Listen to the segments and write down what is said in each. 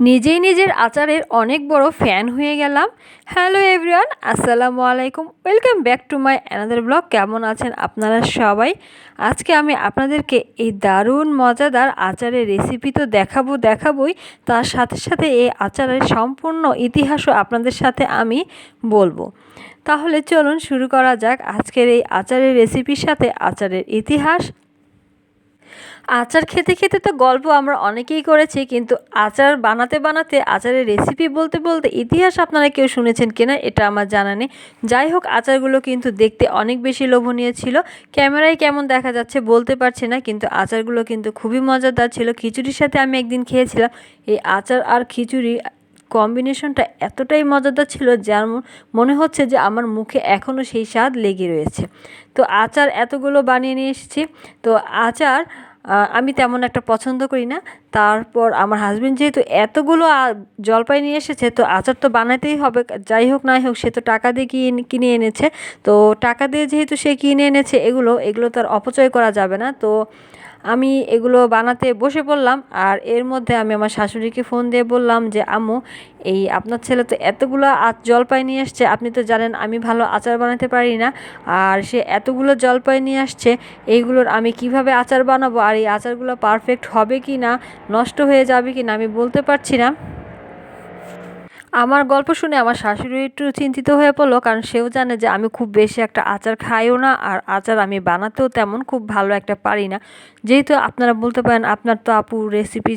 নিজেই নিজের আচারের অনেক বড় ফ্যান হয়ে গেলাম। হ্যালো এভরিওয়ান আসসালামু আলাইকুম। Welcome back to my another blog কেমন আছেন আপনারা সবাই? আজকে আমি আপনাদেরকে এই দারুণ, মজাদার আচারের রেসিপি তো দেখাবো, দেখাবই। তার সাথে সাথে এই আচারের সম্পূর্ণ ইতিহাসও আপনাদের সাথে আমি বলব। তাহলে চলুন শুরু করা যাক আজকের এই আচারের রেসিপির সাথে আচারের ইতিহাস। আচার খেতে খেতে তো গল্প আমরা অনেকেই করেছি, কিন্তু আচার বানাতে বানাতে, আচারের রেসিপি বলতে বলতে ইতিহাস আপনারা কেউ শুনেছেন কিনা এটা আমার জানা নেই। যাই হোক, আচারগুলো কিন্তু দেখতে অনেক বেশি লোভনীয় ছিল। ক্যামেরায় কেমন দেখা যাচ্ছে বলতে পারছি না, কিন্তু আচারগুলো কিন্তু খুবই মজাদার ছিল। খিচুড়ির সাথে আমি একদিন খেয়েছিলাম, এই আচার আর খিচুড়ি কম্বিনেশনটা এতটাই মজাদার ছিল যার মনে হচ্ছে যে আমার মুখে এখনও সেই স্বাদ লেগে রয়েছে। তো আচার এতগুলো বানিয়ে নিয়ে এসেছি। তো আচার আমি তেমন একটা পছন্দ করি না। তারপর আমার হাজব্যান্ড যেহেতু এতগুলো জলপাই নিয়ে এসেছে, তো আচার তো বানাতেই হবে। যাই হোক, নাই হোক, সে তো টাকা দিয়ে কিনে কিনে এনেছে। তো টাকা দিয়ে যেহেতু সে কিনে এনেছে এগুলো এগুলো তার অপচয় করা যাবে না। তো আমি এগুলো বানাতে বসে পড়লাম আর এর মধ্যে আমি আমার শাশুড়িকে ফোন দিয়ে বললাম যে, আম্মু, এই আপনার ছেলে তো এতগুলো জলপাই নিয়ে আসছে। আপনি তো জানেন আমি ভালো আচার বানাতে পারি না। আর সে এতগুলো জলপাই নিয়ে আসছে, এইগুলোর আমি কীভাবে আচার বানাবো? আর এই আচারগুলো পারফেক্ট হবে কি না নষ্ট হয়ে যাবে কি না আমি বলতে পারছি না। আমার গল্প শুনে আমার শাশুড়ি একটু চিন্তিত হয়ে পড়ল, কারণ সেও জানে যে আমি খুব বেশি একটা আচার খাইও না, আর আচার আমি বানাতেও তেমন খুব ভালো একটা পারি না। যেহেতু আপনারা বলতে পারেন, আপনার তো আপু রেসিপি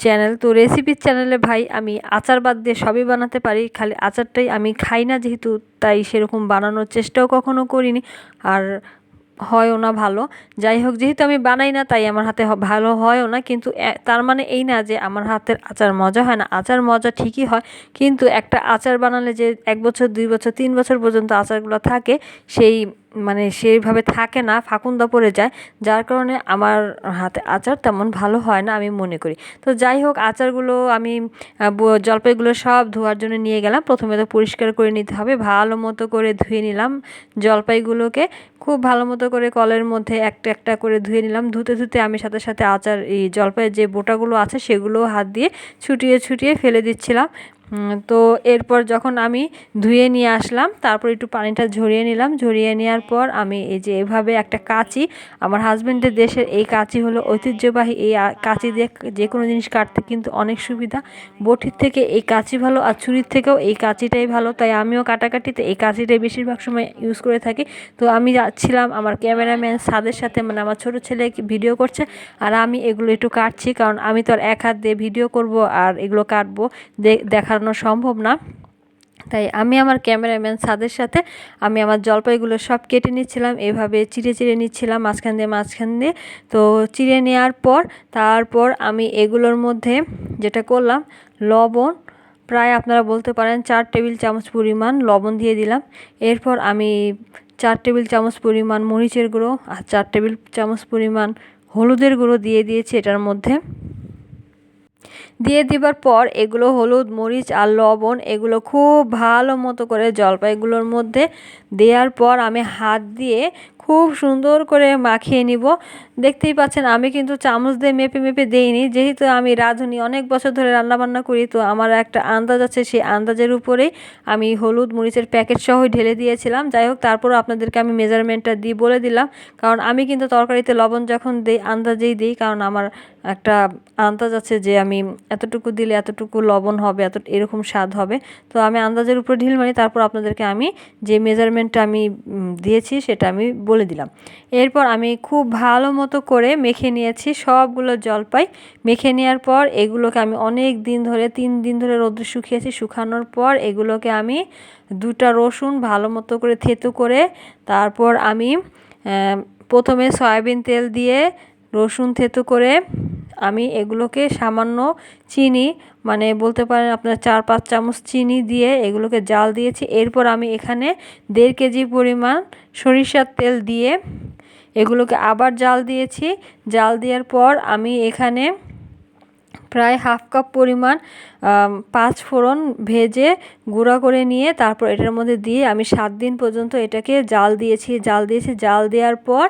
চ্যানেল তো রেসিপির চ্যানেলে ভাই আমি আচার বাদ দিয়ে সবই বানাতে পারি, খালি আচারটাই আমি খাই না যেহেতু, তাই সেরকম বানানোর চেষ্টাও কখনো করিনি। আর হয়ও না ভালো। যাই হোক যেহেতু আমি বানাই না, তাই আমার হাতে ভালো হয়ও না। কিন্তু তার মানে এই না যে আমার হাতের আচার মজা হয় না। আচার মজা ঠিকই হয়, কিন্তু একটা আচার বানালে যে এক বছর, দুই বছর, তিন বছর পর্যন্ত আচারগুলো থাকে, সেই মানে সেইভাবে থাকে না, ফাঁকুন্দা পড়ে যায়। যার কারণে আমার হাতে আচার তেমন ভালো হয় না আমি মনে করি। তো যাই হোক, আচারগুলো আমি জলপাইগুলো সব ধোয়ার জন্য নিয়ে গেলাম। প্রথমে তো পরিষ্কার করে নিতে হবে, ভালো মতো করে ধুয়ে নিলাম জলপাইগুলোকে। খুব ভালো মতো করে কলের মধ্যে একটা একটা করে ধুয়ে নিলাম। ধুতে ধুতে আমি সাথে সাথে আচার, এই জলপাইয়ের যে বোটাগুলো আছে সেগুলো হাত দিয়ে ছুটিয়ে ছুটিয়ে ফেলে দিচ্ছিলাম। তো এরপর যখন আমি ধুয়ে নিয়ে আসলাম, তারপর একটু পানিটা ঝরিয়ে নিলাম। ঝরিয়ে নেওয়ার পর আমি এই যে এভাবে একটা কাঁচি, আমার হাজব্যান্ডের দেশের এই কাঁচি হলো ঐতিহ্যবাহী। এই কাঁচি দিয়ে যে কোনো জিনিস কাটতে কিন্তু অনেক সুবিধা। বটির থেকে এই কাঁচি ভালো আর ছুরির থেকেও এই কাঁচিটাই ভালো। তাই আমিও কাটাকাটিতে এই কাঁচিটাই বেশিরভাগ সময় ইউজ করে থাকি। তো আমি যাচ্ছিলাম, আমার ক্যামেরাম্যান সাদের সাথে মানে আমার ছোটো ছেলে ভিডিও করছে। আর আমি এগুলো একটু কাটছি, কারণ আমি তো আর এক হাত দিয়ে ভিডিও করব আর এগুলো কাটবো দেখার দেখানো সম্ভব না। তাই আমি আমার ক্যামেরাম্যান সাদের সাথে আমি আমার জলপাইগুলো সব কেটে নিচ্ছিলাম, এভাবে চিড়ে চিড়ে নিচ্ছিলাম মাঝখান দিয়ে মাঝখান দিয়ে। তো চিড়ে নেওয়ার পর, তারপর আমি এগুলোর মধ্যে যেটা করলাম, লবণ, প্রায় আপনারা বলতে পারেন চার টেবিল চামচ পরিমাণ লবণ দিয়ে দিলাম। এরপর আমি চার টেবিল চামচ পরিমাণ মরিচের গুঁড়ো আর চার টেবিল চামচ পরিমাণ হলুদের গুঁড়ো দিয়ে দিয়েছি এটার মধ্যে। দিয়ে দেবার পর এগুলো হলুদ, মরিচ আর লবণ, এগুলো খুব ভালো মতো করে জলপাইগুলোর মধ্যে দেওয়ার পর আমি হাত দিয়ে খুব সুন্দর করে মাখিয়ে নিব। দেখতেই পাচ্ছেন, আমি কিন্তু চামচ দিয়ে মেপে মেপে দেইনি। যেহেতু আমি রাঁধুনি অনেক বছর ধরে রান্নাবান্না করি, তো আমার একটা আন্দাজ আছে, সেই আন্দাজের উপরেই আমি হলুদ, মরিচের প্যাকেট সহ ঢেলে দিয়েছিলাম। যাই হোক, তারপরও আপনাদেরকে আমি মেজারমেন্টটা দিয়ে বলে দিলাম। কারণ আমি কিন্তু তরকারিতে লবণ যখন দিই, আন্দাজেই দিই, কারণ আমার একটা আন্দাজ আছে যে আমি এতটুকু দিলে এতটুকু লবণ হবে, এত, এরকম স্বাদ হবে। তো আমি আন্দাজের উপর ঢিল মারি, তারপর আপনাদেরকে আমি যে মেজারমেন্টটা আমি দিয়েছি সেটা আমি বলে দিলাম। এরপর আমি খুব ভালো মতো করে মেখে নিয়েছি সবগুলো জলপাই। মেখে নেওয়ার পর এগুলোকে আমি অনেক দিন ধরে, তিন দিন ধরে রোদ্রে শুকিয়েছি, শুকানোর পর এগুলোকে আমি দুটা রসুন ভালো মতো করে থেতু করে, তারপর আমি প্রথমে সয়াবিন তেল দিয়ে রসুন থেতু করে আমি এগুলোকে সামান্য চিনি মানে বলতে পারেন আপনার চার, পাঁচ চামচ চিনি দিয়ে এগুলোকে জাল দিয়েছি। এরপর আমি এখানে দেড় কেজি পরিমাণ সরিষার তেল দিয়ে এগুলোকে আবার জাল দিয়েছি। জাল দেওয়ার পর আমি এখানে প্রায় হাফ কাপ পরিমাণ পাঁচ ফোড়ন ভেজে গুঁড়া করে নিয়ে তারপর এটার মধ্যে দিয়ে আমি সাত দিন পর্যন্ত এটাকে জাল দিয়েছি। জাল দিয়েছি, জাল দেওয়ার পর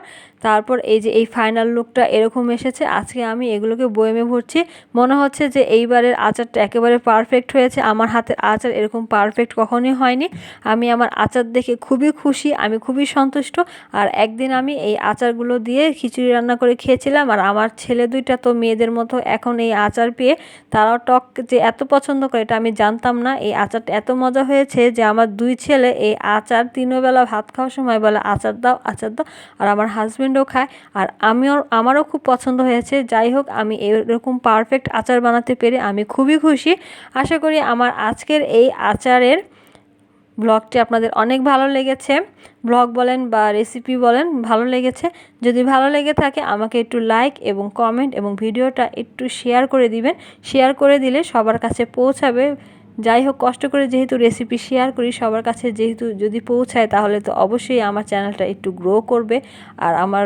তারপর এই যে এই ফাইনাল লুকটা এরকম এসেছে। আজকে আমি এগুলোকে বয়েমে ভরছি। মনে হচ্ছে যে এইবারের আচারটা একেবারে পারফেক্ট হয়েছে। আমার হাতের আচার এরকম পারফেক্ট কখনোই হয়নি। আমি আমার আচার দেখে খুবই খুশি, আমি খুবই সন্তুষ্ট। আর একদিন আমি এই আচারগুলো দিয়ে খিচুড়ি রান্না করে খেয়েছিলাম। আর আমার ছেলে দুইটা তো মেয়েদের মতো এখন এই আচার পেয়ে তারাও টক যে এত পছন্দ করে এটা আমি জানতাম না। এই আচারটা এত মজা হয়েছে যে আমার দুই ছেলে এই আচার তিনও বেলা ভাত খাওয়ার সময় বলে, আচার দাও আচার দাও। আর আমার হাজব্যান্ডও খায়। আর আমিও আমারও খুব পছন্দ হয়েছে। যাই হোক, আমি এরকম পারফেক্ট আচার বানাতে পেরে আমি খুবই খুশি। আশা করি আমার আজকের এই আচারের ব্লগটি আপনাদের অনেক ভালো লেগেছে। ব্লগ বলেন বা রেসিপি বলেন, ভালো লেগেছে। যদি ভালো লেগে থাকে, আমাকে একটু লাইক এবং কমেন্ট এবং ভিডিওটা একটু শেয়ার করে দিবেন। শেয়ার করে দিলে সবার কাছে পৌঁছাবে। যাই হোক, কষ্ট করে যেহেতু রেসিপি শেয়ার করি, সবার কাছে যেহেতু যদি পৌঁছায়, তাহলে তো অবশ্যই আমার চ্যানেলটা একটু গ্রো করবে। আর আমার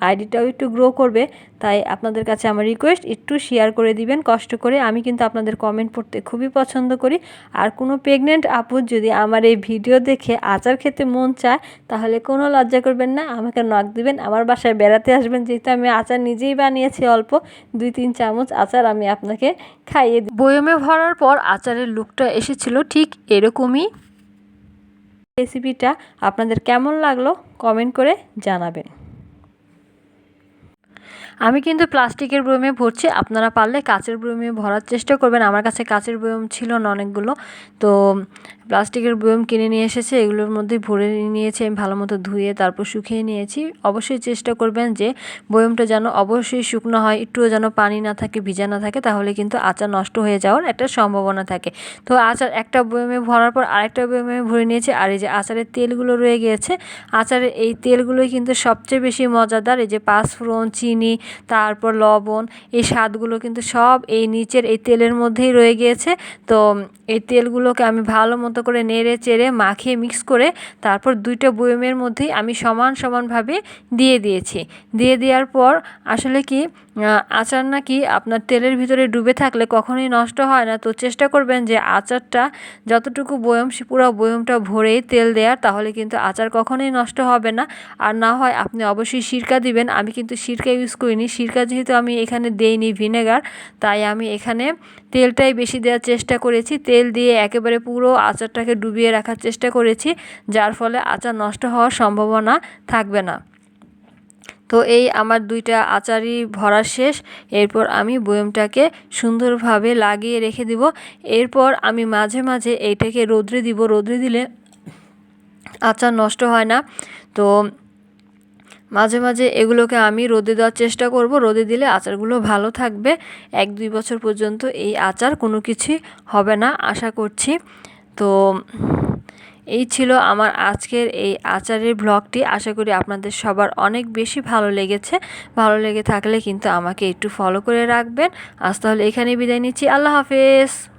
আইডিটাও একটু গ্রো করবে। তাই আপনাদের কাছে আমার রিকোয়েস্ট একটু শেয়ার করে দিবেন, কষ্ট করে। আমি কিন্তু আপনাদের কমেন্ট পড়তে খুবই পছন্দ করি। আর কোনো প্রেগনেন্ট আপুর যদি আমার এই ভিডিও দেখে আচার খেতে মন চায়, তাহলে কোনো লজ্জা করবেন না। আমাকে নক দিবেন। আমার বাসায় বেড়াতে আসবেন। যেহেতু আমি আচার নিজেই বানিয়েছি অল্প, দুই, তিন চামচ আচার আমি আপনাকে খাইয়ে দিই। বয়মে ভরার পর আচারের লুকটা এসেছিল ঠিক এরকমই। রেসিপিটা আপনাদের কেমন লাগল কমেন্ট করে জানাবেন। আমি কিন্তু প্লাস্টিকের ব্রোমে ভরছি, আপনারা পারলে কাচের ব্রোমে ভরার চেষ্টা করবেন। আমার কাছে কাচের ব্রোম ছিল না অনেকগুলো, তো প্লাস্টিকের বয়ম কিনে নিয়ে এসেছে, এগুলোর মধ্যে ভরে নিয়েছি, আমি ভালো মতো ধুয়ে তারপর শুকিয়ে নিয়েছি। অবশ্যই চেষ্টা করবেন যে বয়মটা যেন অবশ্যই শুকনো হয়, একটুও যেন পানি না থাকে, ভিজা না থাকে, তাহলে কিন্তু আচার নষ্ট হয়ে যাওয়ার একটা সম্ভাবনা থাকে। তো আচার একটা বয়মে ভরার পর আরেকটা বয়মে ভরে নিয়েছি, আর এই যে আচারের তেলগুলো রয়ে গিয়েছে, আচারের এই তেলগুলোই কিন্তু সবচেয়ে বেশি মজাদার, এই যে পাঁচফোড়ন, চিনি, তারপর লবণ, এই স্বাদগুলো কিন্তু সব এই নিচের এই তেলের মধ্যেই রয়ে গিয়েছে। তো এই তেলগুলোকে আমি ভালো মতো করে নেড়ে চেড়ে মাখিয়ে মিক্স করে তারপর দুইটা বয়মের মধ্যেই আমি সমান সমানভাবে দিয়ে দিয়েছি। দিয়ে দেওয়ার পর আসলে কি আচার নাকি আপনার তেলের ভিতরে ডুবে থাকলে কখনোই নষ্ট হয় না। তো চেষ্টা করবেন যে আচারটা যতটুকু বয়ম, সে পুরো বয়মটা ভরেই তেল দেওয়ার তাহলে কিন্তু আচার কখনোই নষ্ট হবে না। আর না হয় আপনি অবশ্যই সিরকা দিবেন। আমি কিন্তু সিরকা ইউজ করিনি। সিরকা যেহেতু আমি এখানে দেইনি ভিনেগার, তাই আমি এখানে তেলটাই বেশি দেওয়ার চেষ্টা করেছি। তেল দিয়ে একেবারে পুরো আচারটাকে ডুবিয়ে রাখার চেষ্টা করেছি, যার ফলে আচার নষ্ট হওয়ার সম্ভাবনা থাকবে না। তো এই আমার দুইটা আচারই ভরা শেষ। এরপর আমি বয়মটাকে সুন্দরভাবে লাগিয়ে রেখে দিব। এরপর আমি মাঝে মাঝে এইটাকে রোদ্রে দিব। রোদ্রে দিলে আচার নষ্ট হয় না। তো মাঝে মাঝে এগুলোকে আমি রোদে দেওয়ার চেষ্টা করব। রোদে দিলে আচারগুলো ভালো থাকবে। এক দুই বছর পর্যন্ত এই আচার কোনো কিছুই হবে না, আশা করছি। তো এই ছিল আমার আজকের এই আচারের ব্লগটি আশা করি আপনাদের সবার অনেক বেশি ভালো লেগেছে। ভালো লেগে থাকলে কিন্তু আমাকে একটু ফলো করে রাখবেন। আজ তাহলে এখানেই বিদায় নিচ্ছি। আল্লাহ হাফেজ।